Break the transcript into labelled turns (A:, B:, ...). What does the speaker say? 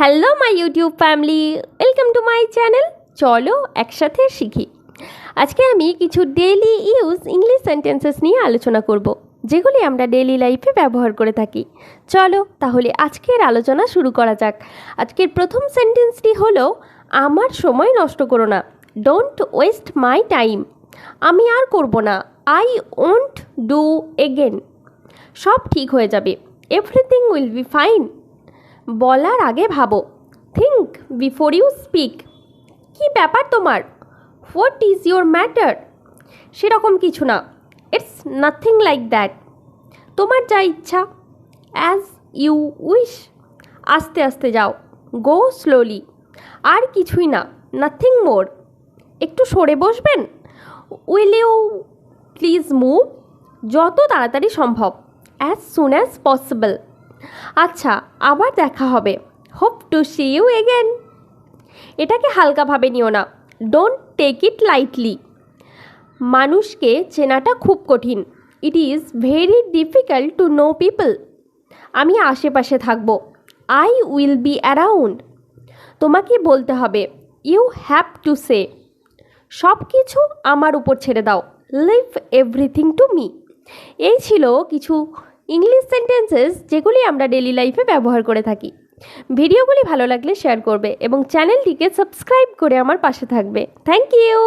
A: Hello my YouTube family welcome to my channel চলো একসাথে শিখি। আজকে আমি কিছু ডেইলি ইউজ ইংলিশ সেন্টেন্সেস নিয়ে আলোচনা করব, যেগুলি আমরা ডেইলি লাইফে ব্যবহার করে থাকি। চলো তাহলে আজকের আলোচনা শুরু করা যাক। আজকের প্রথম সেন্টেন্সটি হলো, আমার সময় নষ্ট করো না। ডোন্ট ওয়েস্ট মাই টাইম আমি আর করব না। আই ওন্ট ডু এগেন সব ঠিক হয়ে যাবে। এভরিথিং উইল বি ফাইন বলার আগে ভাবো। থিঙ্ক বিফোর ইউ স্পিক কি ব্যাপার তোমার? হোয়াট ইজ ইয়োর ম্যাটার সেরকম কিছু না। ইটস নাথিং লাইক দ্যাট তোমার যা ইচ্ছা। অ্যাজ ইউ উইশ আস্তে আস্তে যাও। গো স্লোলি আর কিছুই না। নাথিং মোর একটু সরে বসবেন? উইল ইউ প্লিজ মুভ যত তাড়াতাড়ি সম্ভব। অ্যাজ সুন অ্যাজ পসিবল আচ্ছা আবার দেখা হবে। Hope to see you again এটাকে হালকাভাবে নিও না। ডোন্ট টেক ইট লাইটলি মানুষকে চেনাটা খুব কঠিন। It is very difficult to know people আমি আশেপাশে থাকব। আই উইল বি অ্যারাউন্ড তোমাকে বলতে হবে ইউ হ্যাভ টু সে সব কিছু আমার উপর ছেড়ে দাও। লিভ এভরিথিং টু মি এই ছিল কিছু ইংলিশ সেন্টেন্সেস যেগুলি আমরা ডেলি লাইফে ব্যবহার করে থাকি। ভিডিওগুলি ভালো লাগলে শেয়ার করবে এবং চ্যানেলটিকে সাবস্ক্রাইব করে আমার পাশে থাকবে। Thank you